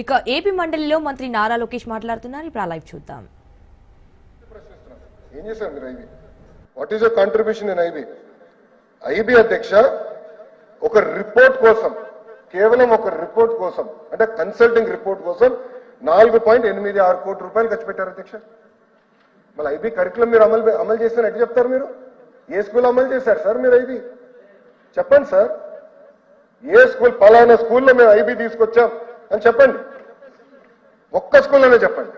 ఇక ఏపీ మండలిలో మంత్రి నారా లోకేష్ మాట్లాడుతున్నారు. ఇప్పుడు ఆ లైవ్ చూద్దాం. ఏం చేశారు మీరు IB? What is your contribution in IB? IB అధ్యక్ష ఒక రిపోర్ట్ కోసం కేవలం ఒక రిపోర్ట్ కోసం అంటే కన్సల్టింగ్ రిపోర్ట్ కోసం నాలుగు పాయింట్ ఎనిమిది ఆరు కోట్ల రూపాయలు ఖర్చు పెట్టారు అధ్యక్ష. మళ్ళీ ఐబీ కరికులం మీరు అమలు అమలు చేస్తే ఎట్లా చెప్తారు మీరు? ఏ స్కూల్ అమలు చేశారు సార్ మీరు ఐబీ? చెప్పండి సార్. ఏ స్కూల్ పలానా స్కూల్లో మేము ఐబీ తీసుకొచ్చాం. అని చెప్పండి. ఒక్క స్కూల్లోనే చెప్పండి.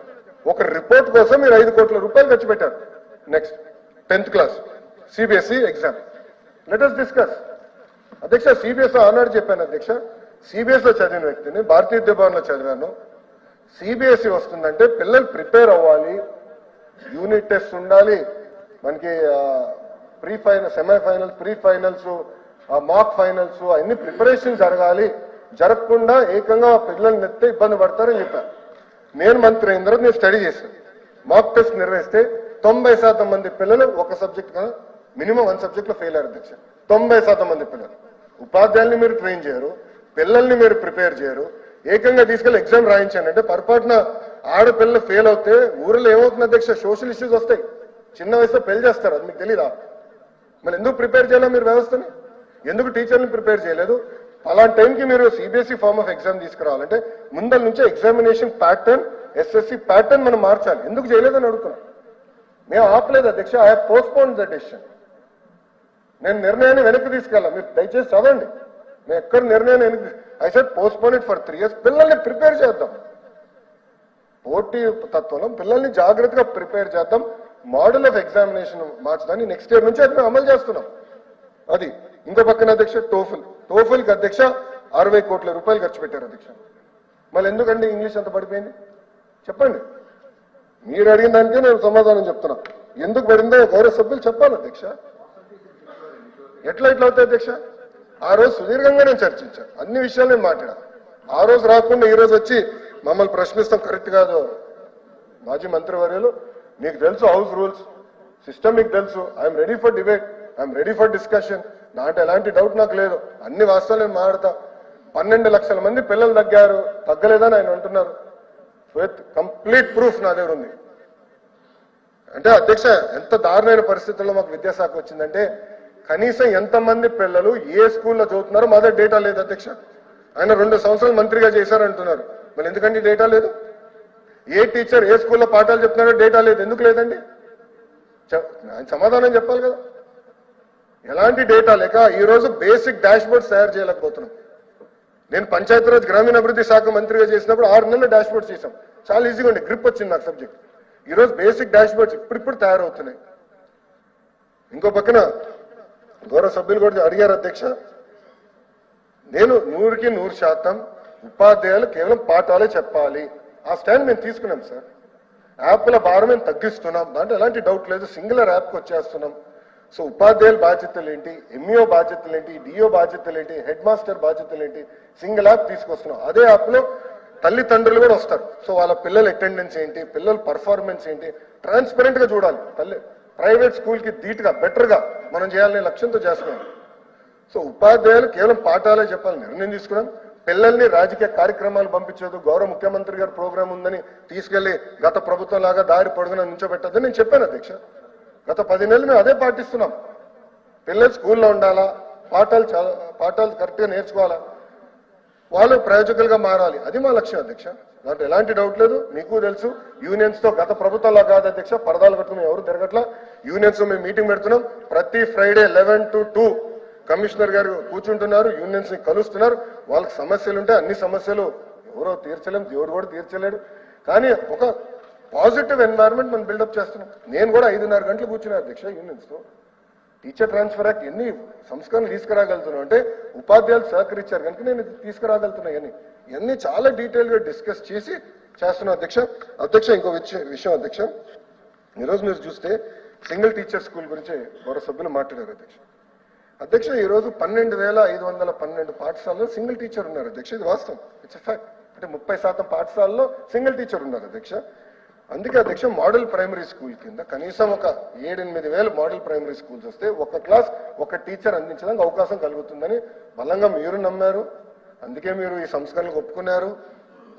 ఒక రిపోర్ట్ కోసం మీరు ఐదు కోట్ల రూపాయలు ఖర్చు పెట్టారు. Next tenth class CBSE exam let us discuss అధ్యక్ష సిబిఎస్ ఆనాడు చెప్పాను అధ్యక్ష. సిబిఎస్లో చదివిన వ్యక్తిని భారతీయ విద్యాభవన్లో చదివాను. సిబిఎస్ఈ వస్తుందంటే పిల్లలు ప్రిపేర్ అవ్వాలి. యూనిట్ టెస్ట్ ఉండాలి. మనకి pre final semi finals pre finals mock finals అన్ని ప్రిపరేషన్ జరగాలి. జరగకుండా ఏకంగా పిల్లలు నెత్తే ఇబ్బంది పడతారని చెప్పారు. నేను మంత్రి అయిన తర్వాత నేను స్టడీ చేశాను. మాక్ టెస్ట్ నిర్వహిస్తే తొంభై శాతం మంది పిల్లలు ఒక సబ్జెక్ట్ కన్నా మినిమం వన్ సబ్జెక్ట్లో ఫెయిల్ అయ్యారు దీక్ష తొంభై శాతం మంది పిల్లలు. ఉపాధ్యాయుల్ని మీరు ట్రైన్ చేయరు పిల్లల్ని మీరు ప్రిపేర్ చేయరు ఏకంగా తీసుకెళ్ళి ఎగ్జామ్ రాయించానంటే పొరపాటున ఆడపిల్లలు ఫెయిల్ అవుతే ఊరిలో ఏమవుతుంది అధ్యక్ష? సోషల్ ఇష్యూస్ వస్తాయి. చిన్న వయసులో పెళ్ళి చేస్తారు అది మీకు తెలీదా? మరి ఎందుకు ప్రిపేర్ చేయాలా మీరు వ్యవస్థని? ఎందుకు టీచర్ని ప్రిపేర్ చేయలేదు? అలాంటి టైంకి మీరు సిబిఎస్ఈ ఫార్మ్ ఆఫ్ ఎగ్జామ్ తీసుకురావాలంటే ముందల నుంచే ఎగ్జామినేషన్ ప్యాటర్న్ ఎస్ఎస్సి ప్యాటర్న్ మనం మార్చాలి. ఎందుకు చేయలేదని అడుగుతున్నాం మేము ఆపలేదు అధ్యక్ష ఐ పోస్ట్పోన్ ద డెసిషన్ నేను నిర్ణయాన్ని వెనక్కి తీసుకెళ్ళాలి మీరు దయచేసి చదవండి. నేను ఎక్కడ నిర్ణయాన్ని వెనక్కి I said postpone it for three years పిల్లల్ని ప్రిపేర్ చేద్దాం. పోటీ తత్వంలో పిల్లల్ని జాగ్రత్తగా ప్రిపేర్ చేద్దాం. మోడల్ ఆఫ్ ఎగ్జామినేషన్ మార్చడాన్ని నెక్స్ట్ ఇయర్ నుంచి అది మేము అమలు చేస్తున్నాం. అది ఇంకో పక్కన అధ్యక్ష టోఫుల్. టోఫుల్కి అధ్యక్ష అరవై కోట్ల రూపాయలు ఖర్చు పెట్టారు అధ్యక్ష. మళ్ళీ ఎందుకండి ఇంగ్లీష్ అంత పడిపోయింది? చెప్పండి. మీరు అడిగిన దానికే నేను సమాధానం చెప్తున్నా. ఎందుకు పడిందో గౌరవ సభ్యులు చెప్పాలి అధ్యక్ష. ఎట్లా ఇట్లా అవుతాయి అధ్యక్ష? ఆ రోజు సుదీర్ఘంగా నేను చర్చించాను అన్ని విషయాలు నేను మాట్లాడాను ఆ రోజు రాకుండా ఈ రోజు వచ్చి మమ్మల్ని ప్రశ్నిస్తాం కరెక్ట్ కాదు? మాజీ మంత్రివర్యులు మీకు తెలుసు హౌస్ రూల్స్. సిస్టమ్ మీకు తెలుసు. I'm ready for debate. I'm ready for discussion. దాంట్లో ఎలాంటి డౌట్ నాకు లేదు. అన్ని వాస్తవాలు నేను మాట్లాడతా. పన్నెండు లక్షల మంది పిల్లలు తగ్గారు. తగ్గలేదని ఆయన అంటున్నారు. విత్ కంప్లీట్ ప్రూఫ్ నా దగ్గర ఉంది. అంటే అధ్యక్ష ఎంత దారుణమైన పరిస్థితుల్లో మాకు విద్యాశాఖ వచ్చిందంటే కనీసం ఎంతమంది పిల్లలు ఏ స్కూల్లో చదువుతున్నారో మా దగ్గర డేటా లేదు అధ్యక్ష. ఆయన రెండు సంవత్సరాలు మంత్రిగా చేశారంటున్నారు మరి ఎందుకంటే డేటా లేదు? ఏ టీచర్ ఏ స్కూల్లో పాఠాలు చెప్తున్నారో డేటా లేదు. ఎందుకు లేదండి? ఆయన సమాధానం చెప్పాలి కదా. ఎలాంటి డేటా లేక ఈరోజు బేసిక్ డాష్ బోర్డ్స్ తయారు చేయలేకపోతున్నాం. నేను పంచాయతీరాజ్ గ్రామీణాభివృద్ధి శాఖ మంత్రిగా చేసినప్పుడు ఆరు నెలలు డాష్ బోర్డ్స్ చేశాం. చాలా ఈజీగా ఉండే గ్రిప్ వచ్చింది నాకు సబ్జెక్ట్ ఈరోజు బేసిక్ డాష్ బోర్డ్స్ ఇప్పుడిప్పుడు తయారవుతున్నాయి. ఇంకో పక్కన గౌరవ సభ్యులు కూడా అడిగారు అధ్యక్ష. నేను నూరుకి నూరు శాతం ఉపాధ్యాయులు కేవలం పాఠాలే చెప్పాలి. ఆ స్టాండ్ మేము తీసుకున్నాం సార్. యాప్ల భారం మేము తగ్గిస్తున్నాం. దాంట్లో ఎలాంటి డౌట్ లేదు. సింగులర్ యాప్కి వచ్చేస్తున్నాం. సో ఉపాధ్యాయుల బాధ్యతలు ఏంటి ఎంఈఓ బాధ్యతలు ఏంటి డిఓ బాధ్యతలు ఏంటి హెడ్ మాస్టర్ బాధ్యతలు ఏంటి సింగిల్ యాప్ తీసుకొస్తున్నాం. అదే యాప్లో తల్లిదండ్రులు కూడా వస్తారు. సో వాళ్ళ పిల్లల అటెండెన్స్ ఏంటి పిల్లల పర్ఫార్మెన్స్ ఏంటి ట్రాన్స్పరెంట్గా చూడాలి. తల్లి ప్రైవేట్ స్కూల్కి ధీటుగా బెటర్గా మనం చేయాలనే లక్ష్యంతో చేస్తున్నాం. సో ఉపాధ్యాయులు కేవలం పాఠాలే చెప్పాలి నిర్ణయం తీసుకున్నాం. పిల్లల్ని రాజకీయ కార్యక్రమాలు పంపించదు గౌరవ ముఖ్యమంత్రి గారి ప్రోగ్రాం ఉందని తీసుకెళ్ళి గత ప్రభుత్వం లాగా దారి పొడుగున నుంచోబెట్టద్దని నేను చెప్పాను అధ్యక్ష. గత పది నెలలు మేము అదే పాటిస్తున్నాం. పిల్లలు స్కూల్లో ఉండాలా? పాఠాలు చాలా పాఠాలు కరెక్ట్గా నేర్చుకోవాలా? వాళ్ళు ప్రయోజకులుగా మారాలి. అది మా లక్ష్యం అధ్యక్ష. దాంట్లో ఎలాంటి డౌట్ లేదు. మీకు తెలుసు యూనియన్స్తో గత ప్రభుత్వంలో కాదు అధ్యక్ష. పరదాలు కట్టుకుని ఎవరు తిరగట్లా. యూనియన్స్ మేము మీటింగ్ పెడుతున్నాం. ప్రతి Friday eleven to two commissioner గారు కూర్చుంటున్నారు. యూనియన్స్ని కలుస్తున్నారు. వాళ్ళకి సమస్యలు ఉంటాయి అన్ని సమస్యలు ఎవరో తీర్చలేము దేవుడు కూడా తీర్చలేడు. కానీ ఒక పాజిటివ్ ఎన్వైర్న్మెంట్ మనం బిల్డప్ చేస్తున్నాం. నేను కూడా ఐదున్నర గంటలు కూర్చున్నా అధ్యక్ష యూనియన్స్తో టీచర్ ట్రాన్స్ఫర్ యాక్ట్ ఎన్ని సంస్కరణలు తీసుకురాగలుగుతున్నాం అంటే ఉపాధ్యాయులు సహకరించారు కనుక నేను ఇది ఇవన్నీ. చాలా డీటెయిల్గా డిస్కస్ చేసి చేస్తున్నాం అధ్యక్ష. అధ్యక్ష ఇంకో విషయం విషయం అధ్యక్ష. ఈరోజు మీరు చూస్తే సింగిల్ టీచర్ స్కూల్ గురించి గౌరవ సభ్యులు మాట్లాడారు అధ్యక్ష. అధ్యక్ష ఈ రోజు పన్నెండు వేల ఐదు వందల పన్నెండు పాఠశాలలో సింగిల్ టీచర్ ఉన్నారు అధ్యక్ష. ఇది వాస్తవం. ఇట్స్ ఫ్యాక్ట్ అంటే ముప్పై శాతం పాఠశాలలో సింగిల్ టీచర్ ఉన్నారు అధ్యక్ష. అందుకే అధ్యక్ష మోడల్ ప్రైమరీ స్కూల్ కింద కనీసం ఒక ఏడెనిమిది వేలు మోడల్ ప్రైమరీ స్కూల్స్ వస్తే ఒక క్లాస్ ఒక టీచర్ అందించడానికి అవకాశం కలుగుతుందని బలంగా మీరు నమ్మారు. అందుకే మీరు ఈ సంస్కరణలకు ఒప్పుకున్నారు.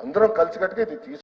అందరం కలిసికట్టుగా ఇది తీసుకు